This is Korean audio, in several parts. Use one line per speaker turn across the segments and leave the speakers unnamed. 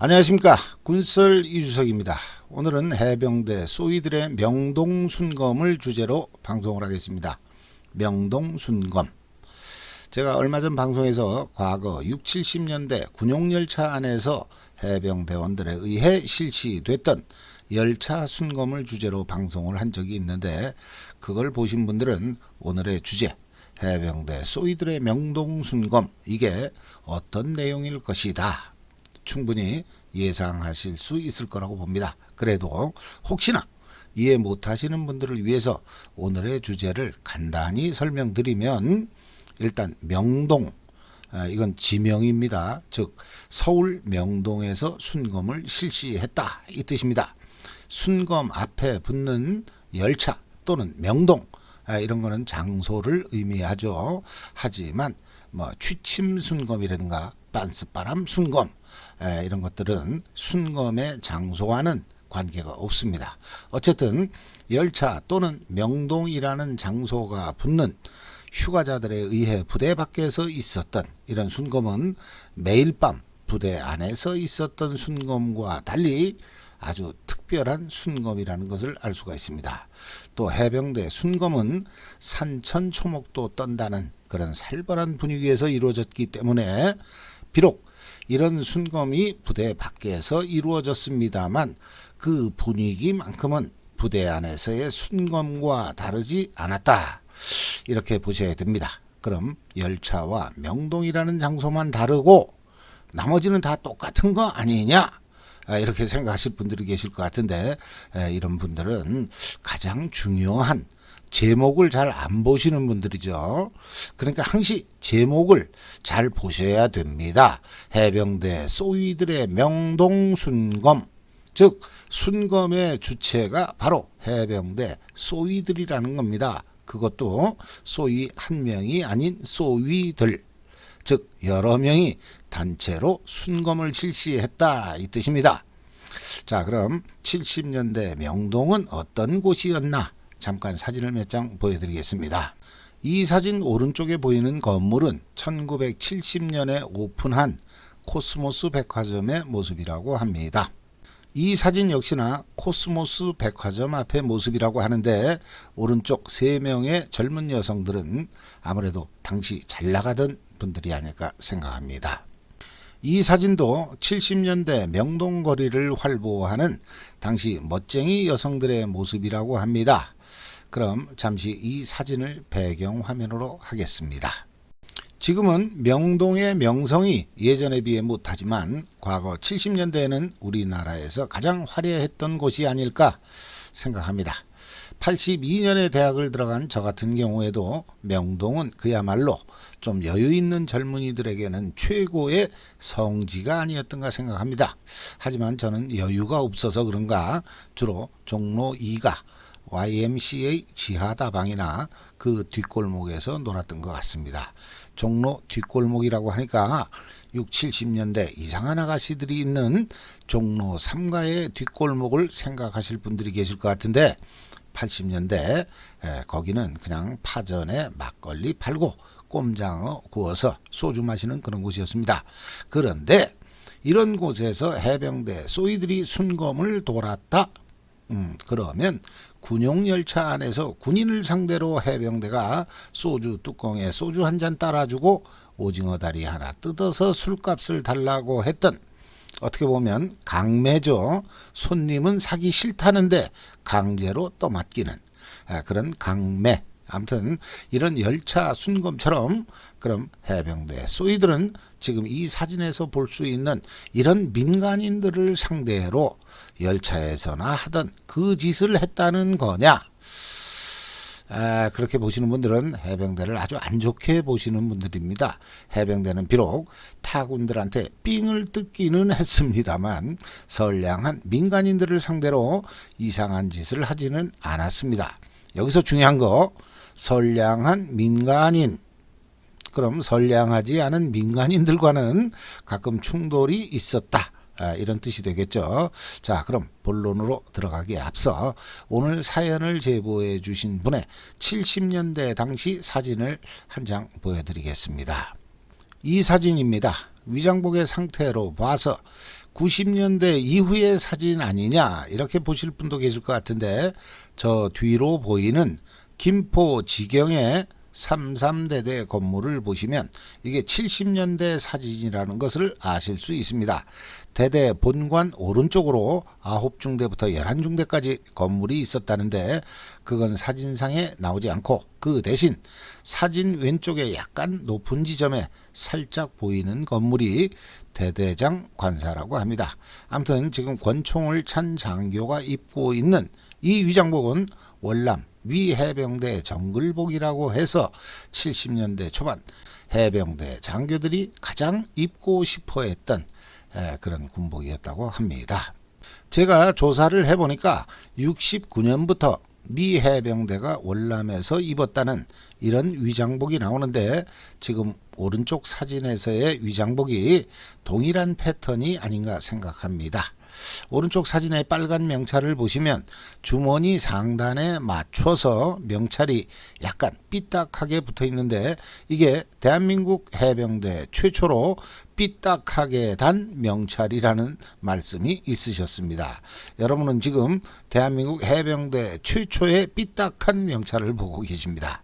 안녕하십니까 군설 이주석입니다. 오늘은 해병대 소위들의 명동순검을 주제로 방송을 하겠습니다. 명동순검 제가 얼마 전 방송에서 과거 6, 70년대 군용열차 안에서 해병대원들에 의해 실시됐던 열차 순검을 주제로 방송을 한 적이 있는데 그걸 보신 분들은 오늘의 주제 해병대 소위들의 명동순검 이게 어떤 내용일 것이다 충분히 예상하실 수 있을 거라고 봅니다. 그래도 혹시나 이해 못하시는 분들을 위해서 오늘의 주제를 간단히 설명드리면 일단 명동 아, 이건 지명입니다. 즉 서울 명동에서 순검을 실시했다 이 뜻입니다. 순검 앞에 붙는 열차 또는 명동 아, 이런 거는 장소를 의미하죠. 하지만 뭐 취침 순검이라든가 빤스바람 순검 에, 이런 것들은 순검의 장소와는 관계가 없습니다. 어쨌든 열차 또는 명동이라는 장소가 붙는 휴가자들에 의해 부대 밖에서 있었던 이런 순검은 매일 밤 부대 안에서 있었던 순검과 달리 아주 특별한 순검이라는 것을 알 수가 있습니다. 또 해병대 순검은 산천 초목도 떤다는 그런 살벌한 분위기에서 이루어졌기 때문에 비록 이런 순검이 부대 밖에서 이루어졌습니다만 그 분위기만큼은 부대 안에서의 순검과 다르지 않았다. 이렇게 보셔야 됩니다. 그럼 열차와 명동이라는 장소만 다르고 나머지는 다 똑같은 거 아니냐? 아, 이렇게 생각하실 분들이 계실 것 같은데 에, 이런 분들은 가장 중요한 제목을 잘 안 보시는 분들이죠. 그러니까 항시 제목을 잘 보셔야 됩니다. 해병대 소위들의 명동순검 즉 순검의 주체가 바로 해병대 소위들이라는 겁니다. 그것도 소위 한 명이 아닌 소위들 즉 여러 명이 단체로 순검을 실시했다 이 뜻입니다. 자 그럼 70년대 명동은 어떤 곳이었나 잠깐 사진을 몇 장 보여드리겠습니다. 이 사진 오른쪽에 보이는 건물은 1970년에 오픈한 코스모스 백화점의 모습이라고 합니다. 이 사진 역시나 코스모스 백화점 앞의 모습이라고 하는데 오른쪽 세 명의 젊은 여성들은 아무래도 당시 잘 나가던 분들이 아닐까 생각합니다. 이 사진도 70년대 명동거리를 활보하는 당시 멋쟁이 여성들의 모습이라고 합니다. 그럼 잠시 이 사진을 배경 화면으로 하겠습니다. 지금은 명동의 명성이 예전에 비해 못하지만 과거 70년대에는 우리나라에서 가장 화려했던 곳이 아닐까 생각합니다. 82년에 대학을 들어간 저 같은 경우에도 명동은 그야말로 좀 여유 있는 젊은이들에게는 최고의 성지가 아니었던가 생각합니다. 하지만 저는 여유가 없어서 그런가 주로 종로 2가 YMCA 지하다방이나 그 뒷골목에서 놀았던 것 같습니다. 종로 뒷골목이라고 하니까 6, 70년대 이상한 아가씨들이 있는 종로 3가의 뒷골목을 생각하실 분들이 계실 것 같은데 80년대 에, 거기는 그냥 파전에 막걸리 팔고 꼼장어 구워서 소주 마시는 그런 곳이었습니다. 그런데 이런 곳에서 해병대 소위들이 순검을 돌았다. 음, 그러면 군용열차 안에서 군인을 상대로 해병대가 소주 뚜껑에 소주 한 잔 따라주고 오징어 다리 하나 뜯어서 술값을 달라고 했던 어떻게 보면 강매죠. 손님은 사기 싫다는데 강제로 떠맡기는 아, 그런 강매. 아무튼 이런 열차 순검처럼 그럼 해병대 소위들은 지금 이 사진에서 볼 수 있는 이런 민간인들을 상대로 열차에서나 하던 그 짓을 했다는 거냐? 아, 그렇게 보시는 분들은 해병대를 아주 안 좋게 보시는 분들입니다. 해병대는 비록 타군들한테 삥을 뜯기는 했습니다만 선량한 민간인들을 상대로 이상한 짓을 하지는 않았습니다. 여기서 중요한 거 선량한 민간인 그럼 선량하지 않은 민간인들과는 가끔 충돌이 있었다. 아, 이런 뜻이 되겠죠. 자, 그럼 본론으로 들어가기에 앞서 오늘 사연을 제보해 주신 분의 70년대 당시 사진을 한 장 보여드리겠습니다. 이 사진입니다. 위장복의 상태로 봐서 90년대 이후의 사진 아니냐 이렇게 보실 분도 계실 것 같은데 저 뒤로 보이는 김포 지경의 33대대 건물을 보시면 이게 70년대 사진이라는 것을 아실 수 있습니다. 대대 본관 오른쪽으로 9중대부터 11중대까지 건물이 있었다는데 그건 사진상에 나오지 않고 그 대신 사진 왼쪽에 약간 높은 지점에 살짝 보이는 건물이 대대장 관사라고 합니다. 아무튼 지금 권총을 찬 장교가 입고 있는 이 위장복은 월남 위 해병대 정글복이라고 해서 70년대 초반 해병대 장교들이 가장 입고 싶어 했던 에, 그런 군복이었다고 합니다. 제가 조사를 해보니까 69년부터 미 해병대가 월남에서 입었다는 이런 위장복이 나오는데 지금 오른쪽 사진에서의 위장복이 동일한 패턴이 아닌가 생각합니다. 오른쪽 사진의 빨간 명찰을 보시면 주머니 상단에 맞춰서 명찰이 약간 삐딱하게 붙어 있는데 이게 대한민국 해병대 최초로 삐딱하게 단 명찰이라는 말씀이 있으셨습니다. 여러분은 지금 대한민국 해병대 최초의 삐딱한 명찰을 보고 계십니다.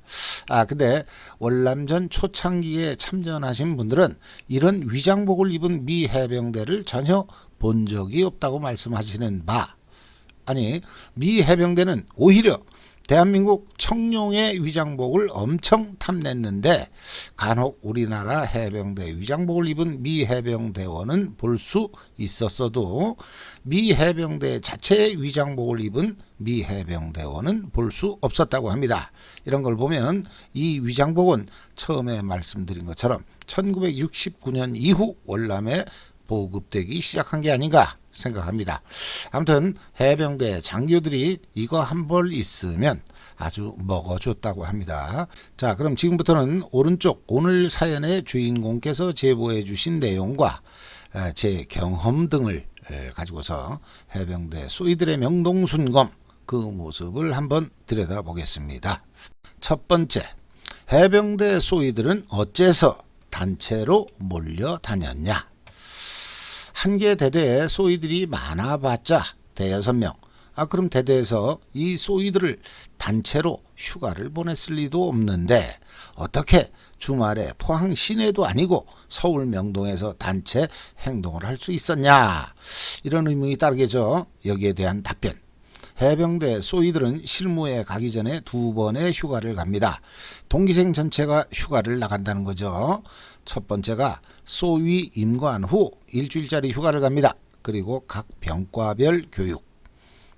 아 근데 월남전 초창기에 참전하신 분들은 이런 위장복을 입은 미 해병대를 전혀 본 적이 없다고 말씀하시는 바 아니 미 해병대는 오히려 대한민국 청룡의 위장복을 엄청 탐냈는데 간혹 우리나라 해병대 위장복을 입은 미 해병대원은 볼 수 있었어도 미 해병대 자체의 위장복을 입은 미 해병대원은 볼 수 없었다고 합니다. 이런 걸 보면 이 위장복은 처음에 말씀드린 것처럼 1969년 이후 월남에 보급되기 시작한 게 아닌가 생각합니다. 아무튼 해병대 장교들이 이거 한 벌 있으면 아주 먹어줬다고 합니다. 자, 그럼 지금부터는 오른쪽 오늘 사연의 주인공께서 제보해 주신 내용과 에, 제 경험 등을 에, 가지고서 해병대 소위들의 명동순검 그 모습을 한번 들여다보겠습니다. 첫 번째, 해병대 소위들은 어째서 단체로 몰려 다녔냐? 한 개 대대에 소위들이 많아봤자 대여섯 명. 아 그럼 대대에서 이 소위들을 단체로 휴가를 보냈을 리도 없는데 어떻게 주말에 포항 시내도 아니고 서울 명동에서 단체 행동을 할 수 있었냐 이런 의문이 따르겠죠 여기에 대한 답변 해병대 소위들은 실무에 가기 전에 두 번의 휴가를 갑니다. 동기생 전체가 휴가를 나간다는 거죠. 첫 번째가 소위 임관 후 일주일짜리 휴가를 갑니다. 그리고 각 병과별 교육.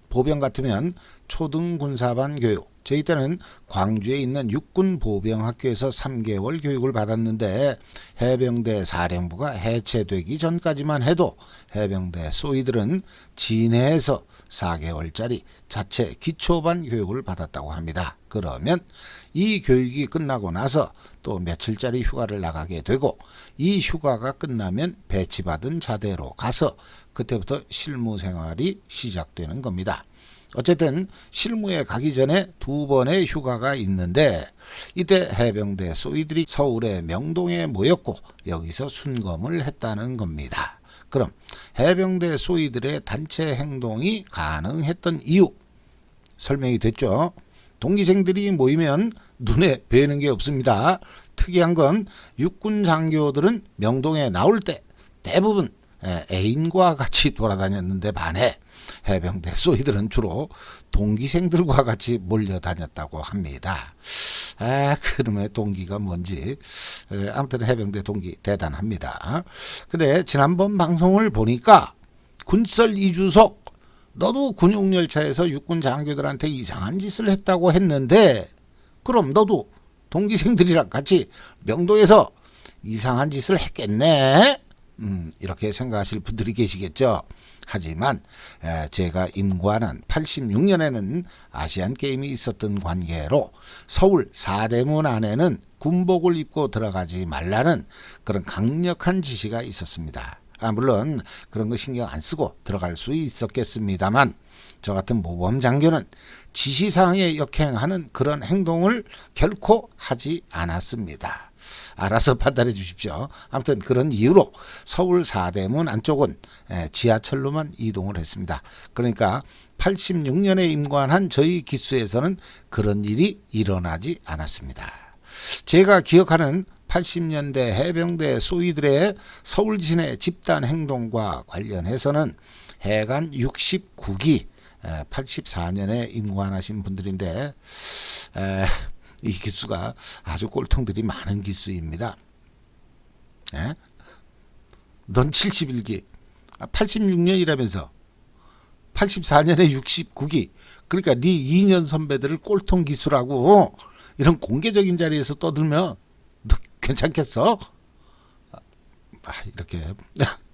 보병 같으면 초등군사반 교육. 저희 때는 광주에 있는 육군 보병학교에서 3개월 교육을 받았는데 해병대 사령부가 해체되기 전까지만 해도 해병대 소위들은 진해에서 4개월짜리 자체 기초반 교육을 받았다고 합니다. 그러면 이 교육이 끝나고 나서 또 며칠짜리 휴가를 나가게 되고 이 휴가가 끝나면 배치받은 자대로 가서 그때부터 실무 생활이 시작되는 겁니다. 어쨌든 실무에 가기 전에 두 번의 휴가가 있는데 이때 해병대 소위들이 서울의 명동에 모였고 여기서 순검을 했다는 겁니다. 그럼 해병대 소위들의 단체 행동이 가능했던 이유 설명이 됐죠. 동기생들이 모이면 눈에 뵈는 게 없습니다. 특이한 건 육군 장교들은 명동에 나올 때 대부분 애인과 같이 돌아다녔는데 반해 해병대 소위들은 주로 동기생들과 같이 몰려다녔다고 합니다. 아, 그놈의 동기가 뭔지. 에, 아무튼 해병대 동기 대단합니다. 근데 지난번 방송을 보니까 군설 이주석 너도 군용열차에서 육군 장교들한테 이상한 짓을 했다고 했는데 그럼 너도 동기생들이랑 같이 명동에서 이상한 짓을 했겠네? 음, 이렇게 생각하실 분들이 계시겠죠. 하지만 에, 제가 임관한 86년에는 아시안 게임이 있었던 관계로 서울 사대문 안에는 군복을 입고 들어가지 말라는 그런 강력한 지시가 있었습니다. 아, 물론 그런 거 신경 안 쓰고 들어갈 수 있었겠습니다만 저 같은 모범 장교는 지시사항에 역행하는 그런 행동을 결코 하지 않았습니다. 알아서 판단해 주십시오. 아무튼 그런 이유로 서울 사대문 안쪽은 에, 지하철로만 이동을 했습니다. 그러니까 86년에 임관한 저희 기수에서는 그런 일이 일어나지 않았습니다. 제가 기억하는 80년대 해병대 소위들의 서울 진해 집단 행동과 관련해서는 해관 69기 84년에 임관하신 분들인데 에, 이 기수가 아주 꼴통들이 많은 기수입니다. 에? 넌 71기, 86년이라면서 84년에 69기. 그러니까 네 2년 선배들을 꼴통 기수라고 이런 공개적인 자리에서 떠들면 너 괜찮겠어? 아, 이렇게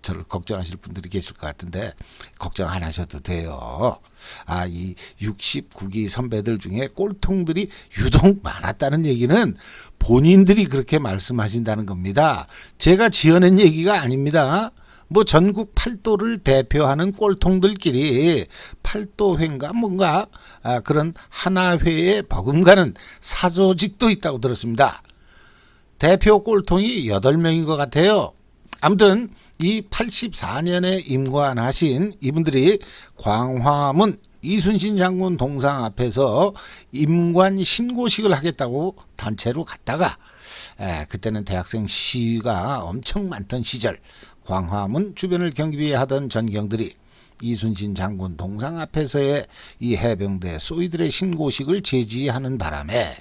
저를 걱정하실 분들이 계실 것 같은데 걱정 안 하셔도 돼요. 아, 이 69기 선배들 중에 꼴통들이 유독 많았다는 얘기는 본인들이 그렇게 말씀하신다는 겁니다. 제가 지어낸 얘기가 아닙니다. 뭐 전국 팔도를 대표하는 꼴통들끼리 팔도회인가 뭔가 아, 그런 하나회에 버금가는 사조직도 있다고 들었습니다. 대표 꼴통이 8명인 것 같아요. 아무튼 이 84년에 임관하신 이분들이 광화문 이순신 장군 동상 앞에서 임관 신고식을 하겠다고 단체로 갔다가 에, 그때는 대학생 시위가 엄청 많던 시절 광화문 주변을 경비하던 전경들이 이순신 장군 동상 앞에서의 이 해병대 소위들의 신고식을 제지하는 바람에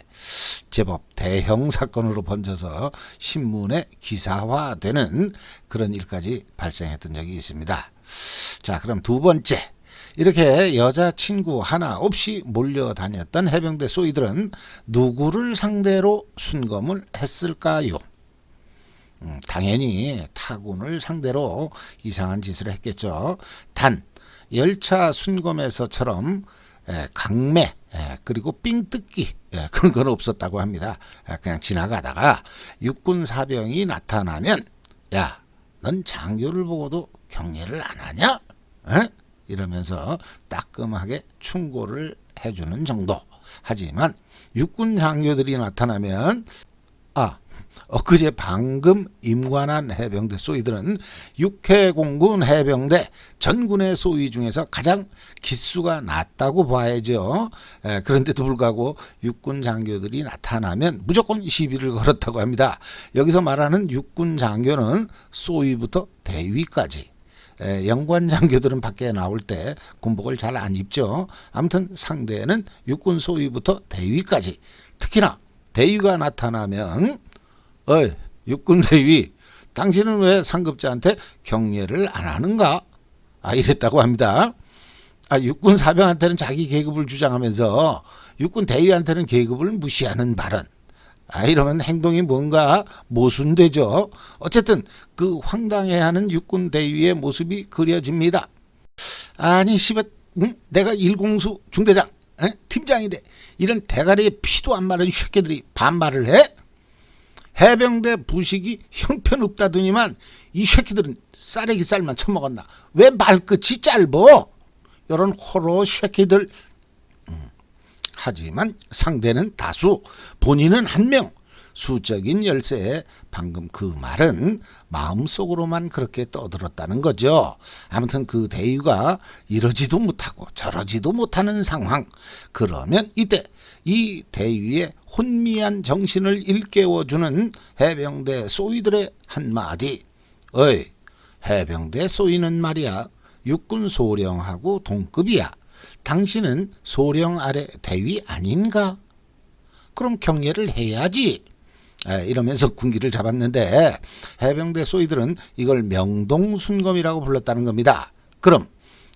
제법 대형 사건으로 번져서 신문에 기사화되는 그런 일까지 발생했던 적이 있습니다. 자, 그럼 두 번째. 이렇게 여자친구 하나 없이 몰려다녔던 해병대 소위들은 누구를 상대로 순검을 했을까요? 음, 당연히 타군을 상대로 이상한 짓을 했겠죠. 단 열차 순검에서처럼 에, 강매 에, 그리고 삥뜯기 에, 그런 건 없었다고 합니다. 에, 그냥 지나가다가 육군 사병이 나타나면 야, 넌 장교를 보고도 경례를 안 하냐? 에? 이러면서 따끔하게 충고를 해주는 정도. 하지만 육군 장교들이 나타나면 아 엊그제 방금 임관한 해병대 소위들은 육해공군 해병대 전군의 소위 중에서 가장 기수가 낮다고 봐야죠. 에, 그런데도 불구하고 육군 장교들이 나타나면 무조건 시비를 걸었다고 합니다. 여기서 말하는 육군 장교는 소위부터 대위까지 에, 영관 장교들은 밖에 나올 때 군복을 잘 안 입죠. 아무튼 상대는 육군 소위부터 대위까지 특히나 대위가 나타나면 어이 육군 대위 당신은 왜 상급자한테 경례를 안 하는가? 아 이랬다고 합니다. 아 육군 사병한테는 자기 계급을 주장하면서 육군 대위한테는 계급을 무시하는 발언. 아 이러면 행동이 뭔가 모순되죠. 어쨌든 그 황당해하는 육군 대위의 모습이 그려집니다. 아니 씨발 응? 내가 일공수 중대장 에? 팀장인데 이런 대가리에 피도 안 마른 쉐끼들이 반말을 해? 해병대 부식이 형편없다더니만 이 새끼들은 쌀에기 쌀만 처먹었나? 왜 말끝이 짧어? 이런 호로 새끼들. 음, 하지만 상대는 다수, 본인은 한 명. 수적인 열세에 방금 그 말은 마음속으로만 그렇게 떠들었다는 거죠. 아무튼 그 대위가 이러지도 못하고 저러지도 못하는 상황. 그러면 이때 이 대위의 혼미한 정신을 일깨워주는 해병대 소위들의 한마디. 어이, 해병대 소위는 말이야. 육군 소령하고 동급이야. 당신은 소령 아래 대위 아닌가? 그럼 경례를 해야지. 에, 이러면서 군기를 잡았는데 해병대 소위들은 이걸 명동순검이라고 불렀다는 겁니다. 그럼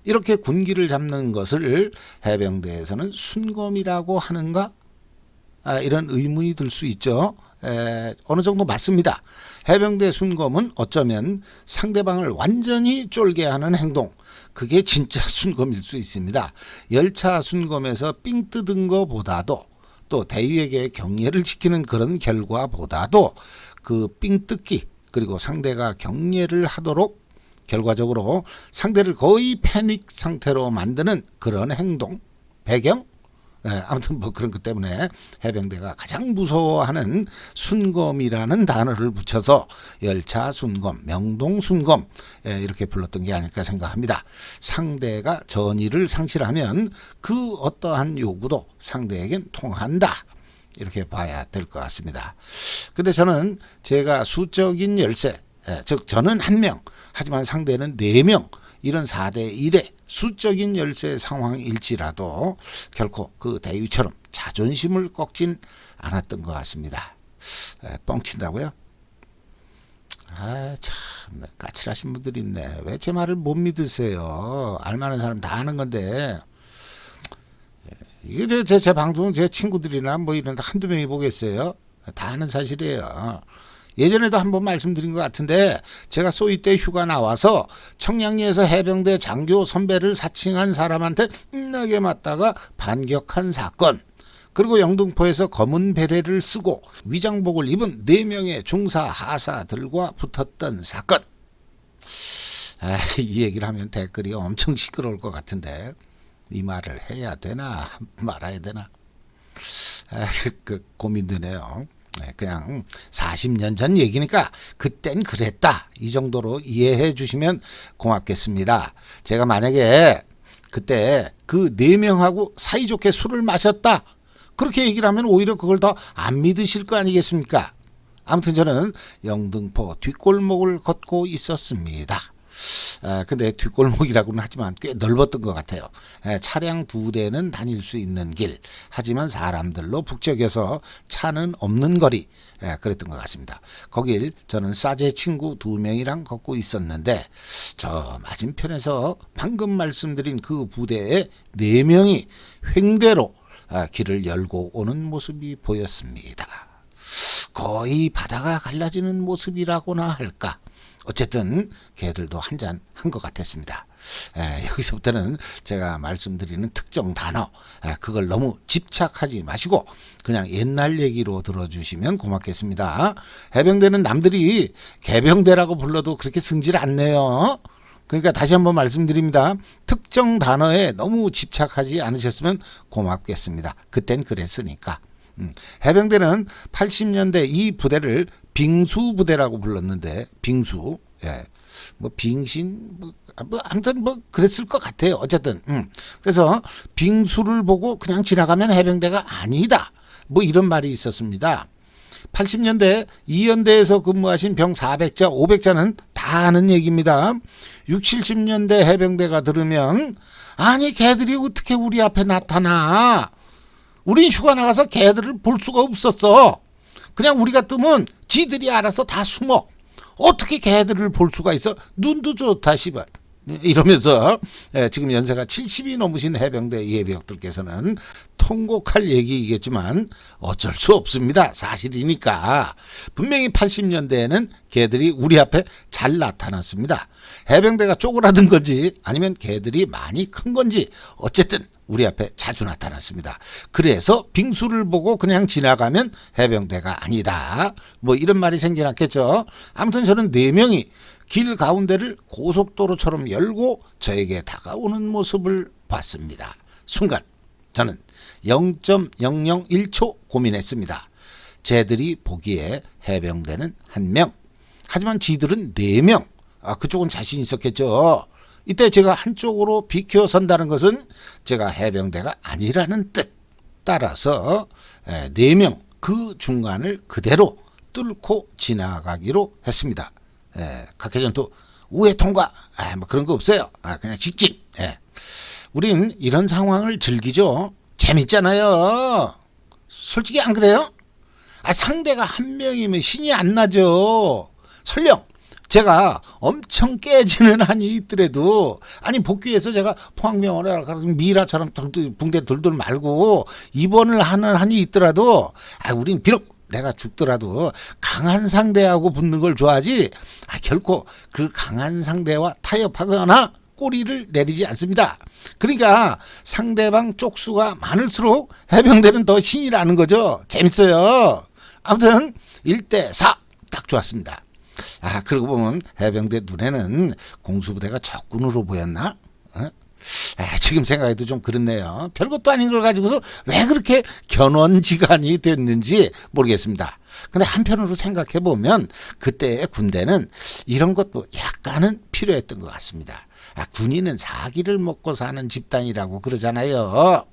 이렇게 군기를 잡는 것을 해병대에서는 순검이라고 하는가? 아, 이런 의문이 들 수 있죠. 에, 어느 정도 맞습니다. 해병대 순검은 어쩌면 상대방을 완전히 쫄게 하는 행동. 그게 진짜 순검일 수 있습니다. 열차 순검에서 삥 뜯은 것보다도 또 대위에게 경례를 지키는 그런 결과보다도 그 삥 뜯기 그리고 상대가 경례를 하도록 결과적으로 상대를 거의 패닉 상태로 만드는 그런 행동, 배경, 예, 아무튼 뭐 그런 것 때문에 해병대가 가장 무서워하는 순검이라는 단어를 붙여서 열차 순검, 명동 순검 예, 이렇게 불렀던 게 아닐까 생각합니다. 상대가 전의를 상실하면 그 어떠한 요구도 상대에겐 통한다. 이렇게 봐야 될 것 같습니다. 근데 저는 제가 수적인 열세, 예, 즉 저는 한 명, 하지만 상대는 네 명, 이런 4대 1의 수적인 열세 상황일지라도 결코 그 대위처럼 자존심을 꺾진 않았던 것 같습니다. 에, 뻥친다고요? 아, 참, 까칠하신 분들이 있네. 왜 제 말을 못 믿으세요? 알만한 사람 다 아는 건데. 예, 이게 제, 제, 제 방송 제 친구들이나 뭐 이런 한두 명이 보겠어요? 다 아는 사실이에요. 예전에도 한번 말씀드린 것 같은데 제가 소위 때 휴가 나와서 청량리에서 해병대 장교 선배를 사칭한 사람한테 인나게 맞다가 반격한 사건. 그리고 영등포에서 검은 베레를 쓰고 위장복을 입은 네명의 중사 하사들과 붙었던 사건. 아, 이 얘기를 하면 댓글이 엄청 시끄러울 것 같은데 이 말을 해야 되나 말아야 되나? 아, 그 고민되네요. 네, 그냥 40년 전 얘기니까 그땐 그랬다 이 정도로 이해해 주시면 고맙겠습니다. 제가 만약에 그때 그 네 명하고 사이좋게 술을 마셨다 그렇게 얘기를 하면 오히려 그걸 더 안 믿으실 거 아니겠습니까? 아무튼 저는 영등포 뒷골목을 걷고 있었습니다. 아, 근데 뒷골목이라고는 하지만 꽤 넓었던 것 같아요. 에, 차량 두 대는 다닐 수 있는 길, 하지만 사람들로 북적여서 차는 없는 거리, 에, 그랬던 것 같습니다. 거길 저는 싸제 친구 두 명이랑 걷고 있었는데, 저 맞은편에서 방금 말씀드린 그 부대에 네 명이 횡대로 아, 길을 열고 오는 모습이 보였습니다. 거의 바다가 갈라지는 모습이라고나 할까. 어쨌든 걔들도 한 잔 한 것 같았습니다. 에, 여기서부터는 제가 말씀드리는 특정 단어 에, 그걸 너무 집착하지 마시고 그냥 옛날 얘기로 들어주시면 고맙겠습니다. 해병대는 남들이 개병대라고 불러도 그렇게 승질 안 내요. 그러니까 다시 한번 말씀드립니다. 특정 단어에 너무 집착하지 않으셨으면 고맙겠습니다. 그땐 그랬으니까. 음, 해병대는 80년대 이 부대를 빙수 부대라고 불렀는데 빙수 예. 뭐 빙신 뭐, 아, 뭐 아무튼 뭐 그랬을 것 같아요. 어쨌든 음. 그래서 빙수를 보고 그냥 지나가면 해병대가 아니다. 뭐 이런 말이 있었습니다. 80년대 이연대에서 근무하신 병 400자, 500자는 다 아는 얘기입니다. 6, 70년대 해병대가 들으면 아니 걔들이 어떻게 우리 앞에 나타나? 우린 휴가 나가서 걔들을 볼 수가 없었어. 그냥 우리가 뜨면 지들이 알아서 다 숨어. 어떻게 걔들을 볼 수가 있어? 눈도 좋다 씨발. 이러면서 예, 지금 연세가 70이 넘으신 해병대 예비역들께서는 통곡할 얘기이겠지만 어쩔 수 없습니다. 사실이니까. 분명히 80년대에는 걔들이 우리 앞에 잘 나타났습니다. 해병대가 쪼그라든 건지 아니면 걔들이 많이 큰 건지 어쨌든 우리 앞에 자주 나타났습니다. 그래서 빙수를 보고 그냥 지나가면 해병대가 아니다. 뭐 이런 말이 생겨났겠죠. 아무튼 저는 네 명이 길 가운데를 고속도로처럼 열고 저에게 다가오는 모습을 봤습니다. 순간 저는 0.001초 고민했습니다. 쟤들이 보기에 해병대는 한 명, 하지만 지들은 네 명. 아, 그쪽은 자신 있었겠죠. 이때 제가 한쪽으로 비켜 선다는 것은 제가 해병대가 아니라는 뜻. 따라서 에, 네명 그 중간을 그대로 뚫고 지나가기로 했습니다. 예, 각해전투 우회 통과 아, 뭐 그런 거 없어요. 아, 그냥 직진. 예. 우린 이런 상황을 즐기죠. 재밌잖아요. 솔직히 안 그래요? 아, 상대가 한 명이면 신이 안 나죠. 설령 제가 엄청 깨지는 한이 있더라도 아니 복귀해서 제가 포항병원에 가서 미라처럼 붕대 돌돌 말고 입원을 하는 한이 있더라도 아 우린 비록 내가 죽더라도 강한 상대하고 붙는 걸 좋아하지 아, 결코 그 강한 상대와 타협하거나 꼬리를 내리지 않습니다. 그러니까 상대방 쪽수가 많을수록 해병대는 더 신이 나는 거죠. 재밌어요. 아무튼 1대 4 딱 좋았습니다. 아 그러고 보면 해병대 눈에는 공수부대가 적군으로 보였나? 어? 아, 지금 생각해도 좀 그렇네요. 별것도 아닌 걸 가지고서 왜 그렇게 견원지간이 됐는지 모르겠습니다. 근데 한편으로 생각해 보면 그때의 군대는 이런 것도 약간은 필요했던 것 같습니다. 아, 군인은 사기를 먹고 사는 집단이라고 그러잖아요.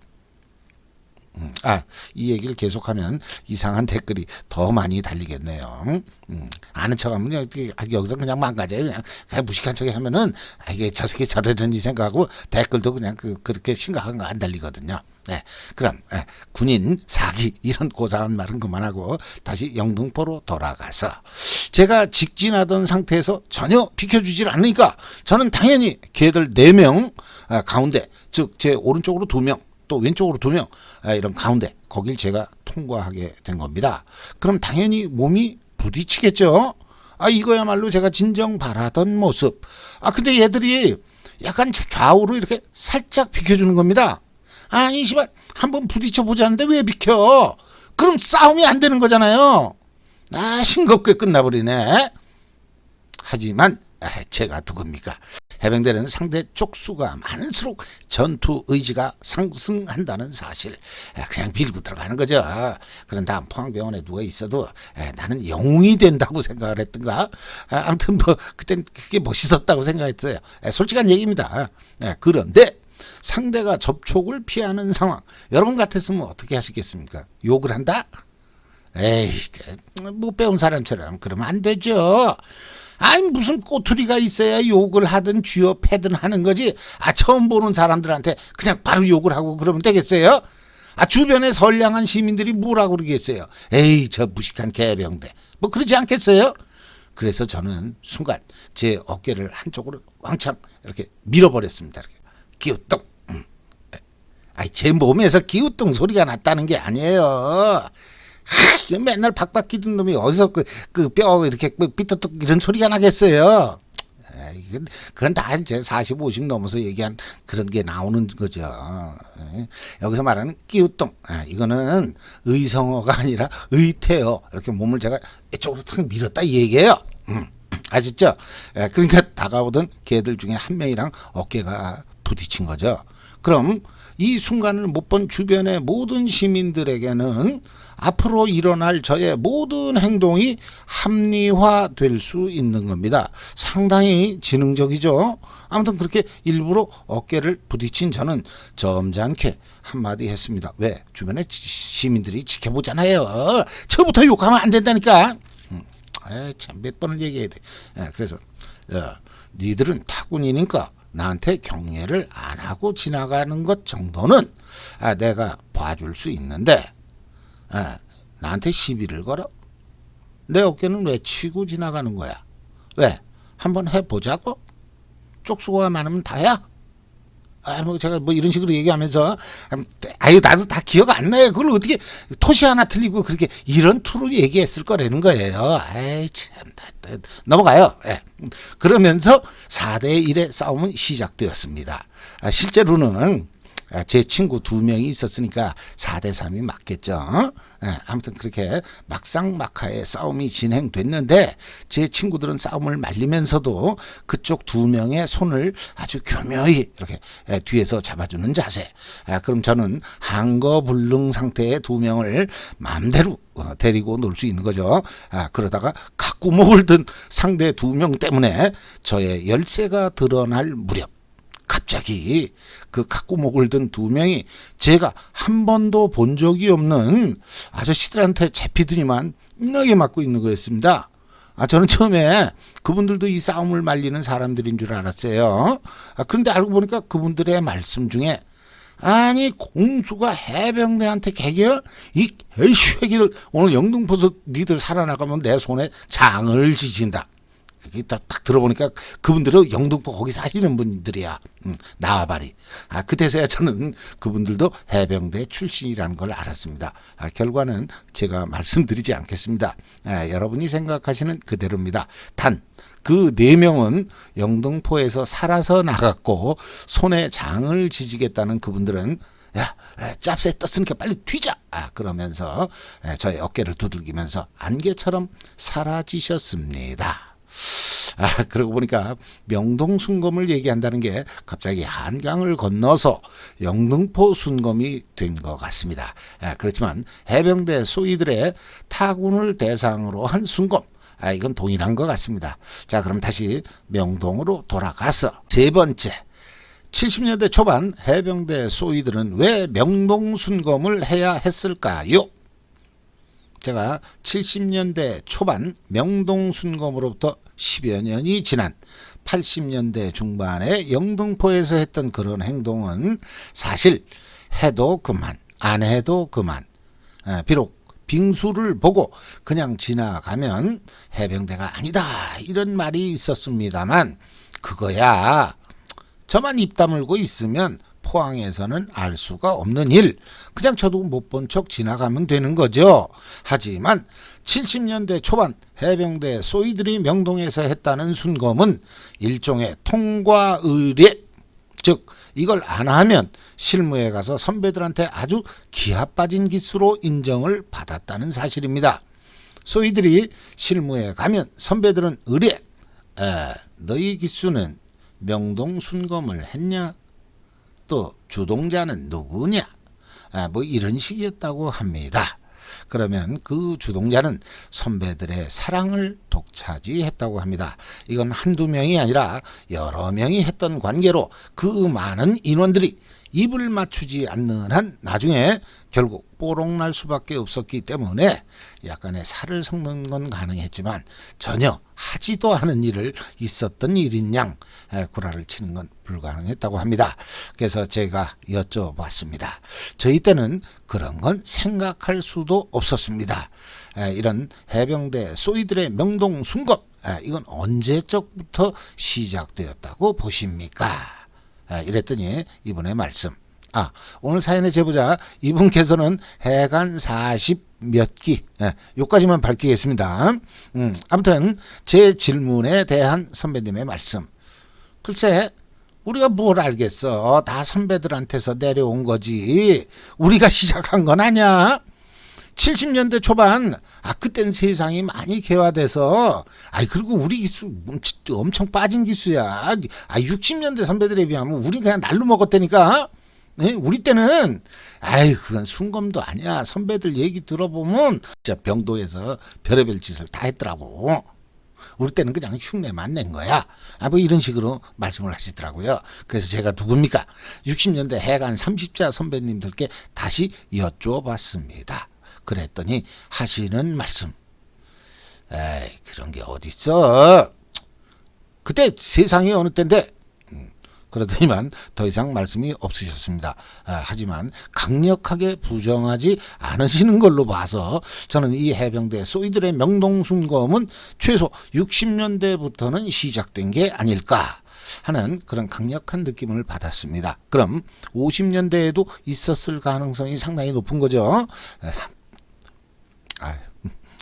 음, 아, 이 얘기를 계속하면 이상한 댓글이 더 많이 달리겠네요. 음, 아는 척하면 이렇게 아, 여기서 그냥 망가져요. 그냥, 그냥 무식한 척 하면은 아, 이게 저 새끼 저러려니 생각하고 댓글도 그냥 그, 그렇게 심각한 거 안 달리거든요. 네, 그럼 예, 군인 사기 이런 고사한 말은 그만하고 다시 영등포로 돌아가서 제가 직진하던 상태에서 전혀 비켜주질 않으니까 저는 당연히 걔들 네명 아, 가운데 즉 제 오른쪽으로 두 명. 또 왼쪽으로 두 명 이런 가운데 거길 제가 통과하게 된 겁니다. 그럼 당연히 몸이 부딪히겠죠. 아 이거야말로 제가 진정 바라던 모습. 아 근데 얘들이 약간 좌우로 이렇게 살짝 비켜주는 겁니다. 아니 씨발 한번 부딪혀 보자는데 왜 비켜? 그럼 싸움이 안 되는 거잖아요. 아 싱겁게 끝나버리네. 하지만 아, 제가 누굽니까? 해병대는 상대 쪽수가 많을수록 전투 의지가 상승한다는 사실 아, 그냥 빌고 들어가는 거죠. 그런 다음 포항병원에 누워 있어도 아, 나는 영웅이 된다고 생각을 했던가. 아, 아무튼 뭐 그땐 그게 멋있었다고 생각했어요. 아, 솔직한 얘기입니다. 아, 그런데 상대가 접촉을 피하는 상황. 여러분 같았으면 어떻게 하시겠습니까? 욕을 한다? 에이, 그, 못 배운 사람처럼 그러면 안 되죠. 아니 무슨 꼬투리가 있어야 욕을 하든 쥐어 패든 하는 거지. 아 처음 보는 사람들한테 그냥 바로 욕을 하고 그러면 되겠어요? 아 주변에 선량한 시민들이 뭐라고 그러겠어요? 에이 저 무식한 개병대. 뭐 그러지 않겠어요? 그래서 저는 순간 제 어깨를 한쪽으로 왕창 이렇게 밀어버렸습니다. 이렇게 기우뚱. 음. 아니 제 몸에서 기우뚱 소리가 났다는 게 아니에요. 하, 맨날 박박 끼던 놈이 어디서 그 그 뼈 이렇게 삐뚤뚝 이런 소리가 나겠어요. 그건, 다 이제 40, 50 넘어서 얘기한 그런 게 나오는 거죠. 에, 여기서 말하는 끼우뚱. 아, 이거는 의성어가 아니라 의태어. 이렇게 몸을 제가 이쪽으로 탁 밀었다 이 얘기예요. 음, 아셨죠? 에, 그러니까 다가오던 개들 중에 한 명이랑 어깨가 부딪힌 거죠. 그럼 이 순간을 못 본 주변의 모든 시민들에게는 앞으로 일어날 저의 모든 행동이 합리화될 수 있는 겁니다. 상당히 지능적이죠. 아무튼 그렇게 일부러 어깨를 부딪힌 저는 점잖게 한마디 했습니다. 왜? 주변에 지- 시민들이 지켜보잖아요. 처부터 욕하면 안 된다니까. 음, 에이, 참몇 번을 얘기해야 돼. 예, 그래서 어, 니들은 타군이니까 나한테 경례를 안 하고 지나가는 것 정도는 아, 내가 봐줄 수 있는데 아, 나한테 시비를 걸어? 내 어깨는 왜 치고 지나가는 거야? 왜? 한번 해보자고? 쪽수가 많으면 다야? 아, 뭐 제가 뭐 이런 식으로 얘기하면서 음, 아유 나도 다 기억 안 나요. 그걸 어떻게 토시 하나 틀리고 그렇게 이런 투로 얘기했을 거라는 거예요. 아이 참 나- 나- 넘어가요. 예. 그러면서 4대 1의 싸움은 시작되었습니다. 아, 실제로는 아, 제 친구 두 명이 있었으니까 4대 3이 맞겠죠. 예, 아무튼 그렇게 막상막하의 싸움이 진행됐는데 제 친구들은 싸움을 말리면서도 그쪽 두 명의 손을 아주 교묘히 이렇게 예, 뒤에서 잡아주는 자세. 아, 그럼 저는 한거불능 상태의 두 명을 마음대로 어, 데리고 놀 수 있는 거죠. 아, 그러다가 각구목을 든 상대 두 명 때문에 저의 열쇠가 드러날 무렵 갑자기 그 각구목을 든 두 명이 제가 한 번도 본 적이 없는 아저씨들한테 잡히더니만 인하게 맞고 있는 거였습니다. 아, 저는 처음에 그분들도 이 싸움을 말리는 사람들인 줄 알았어요. 아, 그런데 알고 보니까 그분들의 말씀 중에 아니 공수가 해병대한테 개겨 이 개새끼들 오늘 영등포에서 니들 살아나가면 내 손에 장을 지진다. 딱, 딱 들어보니까 그분들은 영등포 거기 사시는 분들이야. 음, 나와바리. 아, 그때서야 저는 그분들도 해병대 출신이라는 걸 알았습니다. 아, 결과는 제가 말씀드리지 않겠습니다. 아, 여러분이 생각하시는 그대로입니다. 단, 그 네 명은 영등포에서 살아서 나갔고 손에 장을 지지겠다는 그분들은 야, 에, 짭새 떴으니까 빨리 튀자. 아, 그러면서 에, 저의 어깨를 두들기면서 안개처럼 사라지셨습니다. 아, 그러고 보니까 명동 순검을 얘기한다는 게 갑자기 한강을 건너서 영등포 순검이 된 것 같습니다. 아, 그렇지만 해병대 소위들의 타군을 대상으로 한 순검. 아, 이건 동일한 것 같습니다. 자, 그럼 다시 명동으로 돌아가서 세 번째. 70년대 초반 해병대 소위들은 왜 명동 순검을 해야 했을까요? 제가 70년대 초반 명동 순검으로부터 10여 년이 지난 80년대 중반에 영등포에서 했던 그런 행동은 사실 해도 그만 안 해도 그만. 에, 비록 빙수를 보고 그냥 지나가면 해병대가 아니다 이런 말이 있었습니다만 그거야 저만 입 다물고 있으면 포항에서는 알 수가 없는 일. 그냥 저도 못 본 척 지나가면 되는 거죠. 하지만 70년대 초반 해병대 소위들이 명동에서 했다는 순검은 일종의 통과 의례. 즉 이걸 안 하면 실무에 가서 선배들한테 아주 기하 빠진 기수로 인정을 받았다는 사실입니다. 소위들이 실무에 가면 선배들은 의뢰. 에, 너희 기수는 명동 순검을 했냐? 또 주동자는 누구냐? 아, 뭐 이런 식이었다고 합니다. 그러면 그 주동자는 선배들의 사랑을 독차지했다고 합니다. 이건 한두 명이 아니라 여러 명이 했던 관계로 그 많은 인원들이 입을 맞추지 않는 한 나중에 결국 뽀록 날 수밖에 없었기 때문에 약간의 살을 섞는 건 가능했지만 전혀 하지도 않은 일을 있었던 일인 양 에, 구라를 치는 건 불가능했다고 합니다. 그래서 제가 여쭤봤습니다. 저희 때는 그런 건 생각할 수도 없었습니다. 에, 이런 해병대 소위들의 명동 순검 에, 이건 언제적부터 시작되었다고 보십니까? 아, 이랬더니 이분의 말씀. 아, 오늘 사연의 제보자 이분께서는 해간 40 몇 기, 예, 요까지만 밝히겠습니다. 음, 아무튼 제 질문에 대한 선배님의 말씀. 글쎄, 우리가 뭘 알겠어. 다 선배들한테서 내려온 거지. 우리가 시작한 건 아니야. 70년대 초반 아 그땐 세상이 많이 개화돼서 아이 그리고 우리 기수 엄청 빠진 기수야 아 60년대 선배들에 비하면 우리 그냥 날로 먹었다니까 네? 우리 때는 아이 그건 순검도 아니야 선배들 얘기 들어보면 진짜 병도에서 별의별 짓을 다 했더라고 우리 때는 그냥 흉내만 낸 거야. 아, 뭐 이런 식으로 말씀을 하시더라고요. 그래서 제가 누굽니까? 60년대 해간 30자 선배님들께 다시 여쭤봤습니다. 그랬더니 하시는 말씀. 에이, 그런 게 어딨어. 그때 세상이 어느 때인데, 음, 그러더니만 더 이상 말씀이 없으셨습니다. 아, 하지만 강력하게 부정하지 않으시는 걸로 봐서 저는 이 해병대 소위들의 명동순검은 최소 60년대부터는 시작된 게 아닐까 하는 그런 강력한 느낌을 받았습니다. 그럼 50년대에도 있었을 가능성이 상당히 높은 거죠. 아유.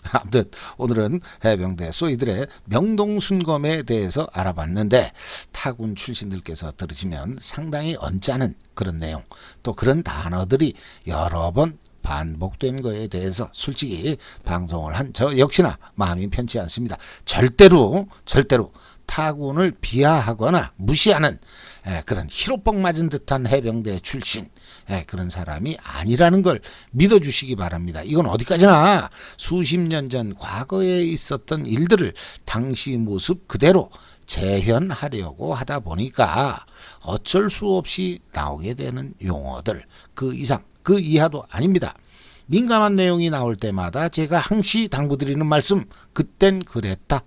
아무튼 오늘은 해병대 소위들의 명동순검에 대해서 알아봤는데 타군 출신들께서 들으시면 상당히 언짢은 그런 내용 또 그런 단어들이 여러 번 반복된 거에 대해서 솔직히 방송을 한 저 역시나 마음이 편치 않습니다. 절대로 절대로 타군을 비하하거나 무시하는 에, 그런 히로뻥 맞은 듯한 해병대 출신 에, 그런 사람이 아니라는 걸 믿어주시기 바랍니다. 이건 어디까지나 수십 년 전 과거에 있었던 일들을 당시 모습 그대로 재현하려고 하다 보니까 어쩔 수 없이 나오게 되는 용어들 그 이상 그 이하도 아닙니다. 민감한 내용이 나올 때마다 제가 항시 당부드리는 말씀 그땐 그랬다.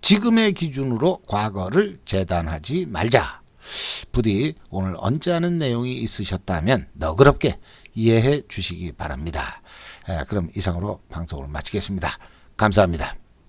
지금의 기준으로 과거를 재단하지 말자. 부디 오늘 언짢은 내용이 있으셨다면 너그럽게 이해해 주시기 바랍니다. 에, 그럼 이상으로 방송을 마치겠습니다. 감사합니다.